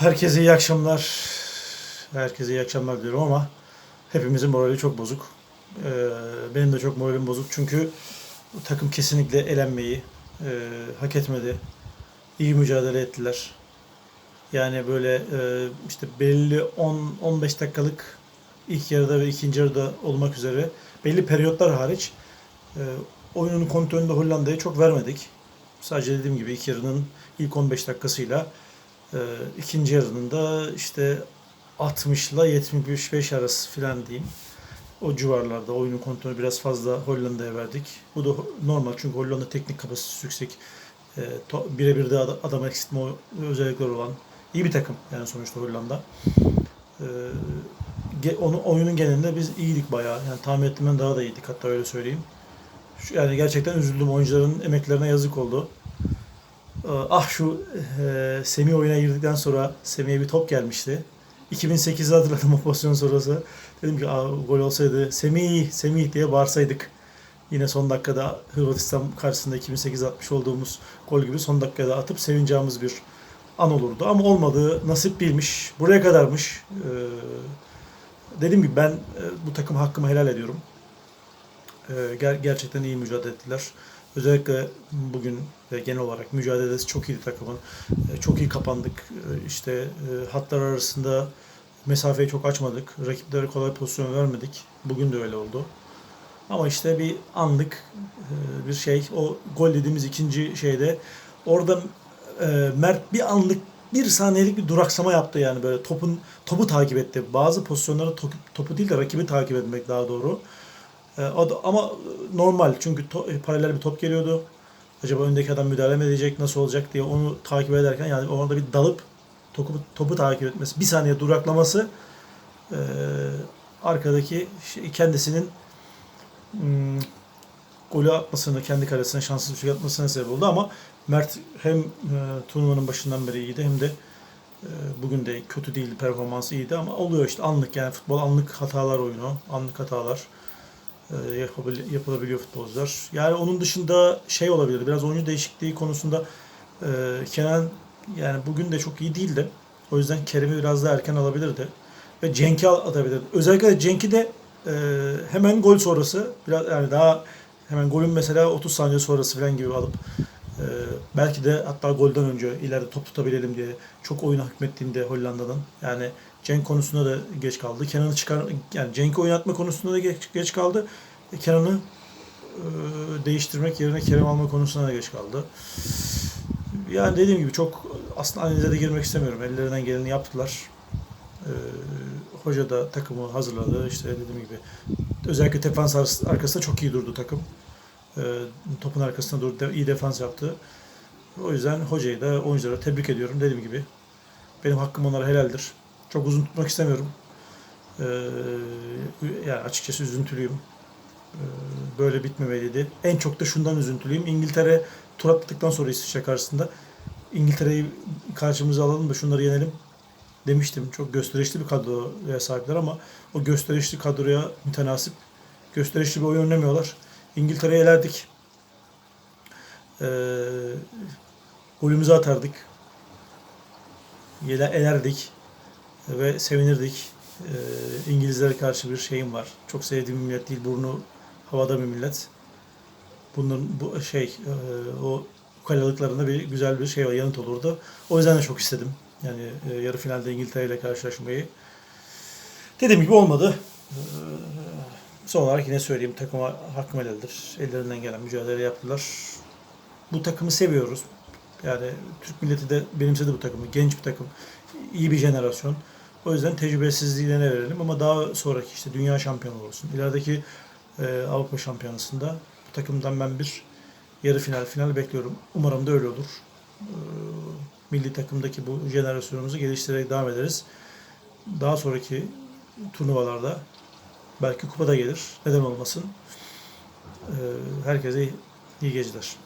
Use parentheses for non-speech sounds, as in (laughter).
Herkese iyi akşamlar. Herkese iyi akşamlar diliyorum ama hepimizin morali çok bozuk. Ee, benim de çok moralim bozuk çünkü takım kesinlikle elenmeyi e, hak etmedi. İyi mücadele ettiler. Yani böyle e, işte belli 10-15 dakikalık ilk yarıda ve ikinci yarıda olmak üzere belli periyotlar hariç e, oyunun kontrolünde Hollanda'ya çok vermedik. Sadece dediğim gibi ilk yarının ilk 15 dakikasıyla ee, ikinci yarının da işte 60 ile 75 arası filan diyeyim. O civarlarda oyunun kontrolü biraz fazla Hollanda'ya verdik. Bu da normal çünkü Hollanda teknik kapasitesi yüksek. E, birebir de ad- adam eksiltme özellikleri olan iyi bir takım yani sonuçta Hollanda. E, onu oyunun genelinde biz iyiydik bayağı. Yani tahmin ettiğimden daha da iyiydik hatta öyle söyleyeyim. Yani gerçekten üzüldüm. Oyuncuların emeklerine yazık oldu. Ee, Ah şu e, Semih oyuna girdikten sonra Semih'e bir top gelmişti. 2008'de hatırladım (laughs) o pozisyon sonrası. Dedim ki gol olsaydı Semih, Semih diye bağırsaydık. Yine son dakikada Hırvatistan karşısında 2008 atmış olduğumuz gol gibi son dakikada atıp sevineceğimiz bir an olurdu. Ama olmadı. Nasip değilmiş. Buraya kadarmış. Ee, dediğim gibi ben e, bu takım hakkımı helal ediyorum. Ee, ger- gerçekten iyi mücadele ettiler. Özellikle bugün ve genel olarak mücadelesi çok iyiydi takımın. Ee, Çok iyi kapandık. Ee, İşte e, hatlar arasında mesafeyi çok açmadık. Rakiplere kolay pozisyon vermedik. Bugün de öyle oldu. Ama işte bir anlık e, bir şey. O gol dediğimiz ikinci şeyde orada e, Mert bir anlık bir saniyelik bir duraksama yaptı yani böyle topun topu takip etti. Bazı pozisyonlarda topu, topu değil de rakibi takip etmek daha doğru. E, da- ama normal çünkü e, paralel bir top geliyordu. Acaba öndeki adam müdahale mi edecek, nasıl olacak diye onu takip ederken yani orada bir dalıp topu, topu takip etmesi, bir saniye duraklaması e, arkadaki şey- kendisinin hmm, golü atmasını, kendi kalesine şanssız bir atmasına sebep oldu. Ama Mert hem e, turnuvanın başından beri iyiydi hem de e, bugün de kötü değildi, performansı iyiydi. Ama oluyor işte anlık yani futbol anlık hatalar oyunu, anlık hatalar yapılabiliyor futbolcular. Yani onun dışında şey olabilir, biraz oyuncu değişikliği konusunda e, Kenan yani bugün de çok iyi değildi. O yüzden Kerem'i biraz daha erken alabilirdi. Ve Cenk'i atabilirdi. Özellikle Cenk'i de e, hemen gol sonrası biraz yani daha hemen golün mesela 30 saniye sonrası falan gibi alıp e, belki de hatta golden önce ileride top tutabilelim diye çok oyuna hükmettiğinde Hollanda'dan yani Cenk konusunda da geç kaldı. Kenan'ı çıkar yani Cenk'i oynatma konusunda da geç, geç kaldı. E, Kenan'ı e, değiştirmek yerine Kerem alma konusunda da geç kaldı. Yani dediğim gibi çok aslında analize de girmek istemiyorum. Ellerinden geleni yaptılar. Ee, hoca da takımı hazırladı. İşte dediğim gibi özellikle defans ar- arkasında çok iyi durdu takım. Ee, topun arkasında durdu. iyi defans yaptı. O yüzden hocayı da oyuncuları tebrik ediyorum. Dediğim gibi benim hakkım onlara helaldir. Çok uzun tutmak istemiyorum. Ee, yani açıkçası üzüntülüyüm. Ee, böyle bitmemeliydi. En çok da şundan üzüntülüyüm. İngiltere tur atladıktan sonra İsviçre karşısında İngiltere'yi karşımıza alalım da şunları yenelim demiştim. Çok gösterişli bir kadroya sahipler ama o gösterişli kadroya mütenasip gösterişli bir oyun oynamıyorlar. İngiltere'yi elerdik. Ee, golümüzü atardık. Elerdik ve sevinirdik. Ee, İngilizlere karşı bir şeyim var. Çok sevdiğim bir millet değil. Burnu havada bir millet. Bunların bu şey e, o ukalalıklarında bir güzel bir şey var, yanıt olurdu. O yüzden de çok istedim. Yani e, yarı finalde İngiltere ile karşılaşmayı. Dediğim gibi olmadı. Ee, son olarak yine söyleyeyim takıma hakkım helaldir. Ellerinden gelen mücadele yaptılar. Bu takımı seviyoruz. Yani Türk milleti de benimsedi bu takımı. Genç bir takım. iyi bir jenerasyon. O yüzden tecrübesizliğine ne verelim ama daha sonraki işte dünya şampiyonu olsun. İlerideki e, Avrupa şampiyonasında bu takımdan ben bir yarı final final bekliyorum. Umarım da öyle olur. Ee, milli takımdaki bu jenerasyonumuzu geliştirerek devam ederiz. Daha sonraki turnuvalarda belki kupada gelir. Neden olmasın? Ee, herkese iyi, iyi geceler.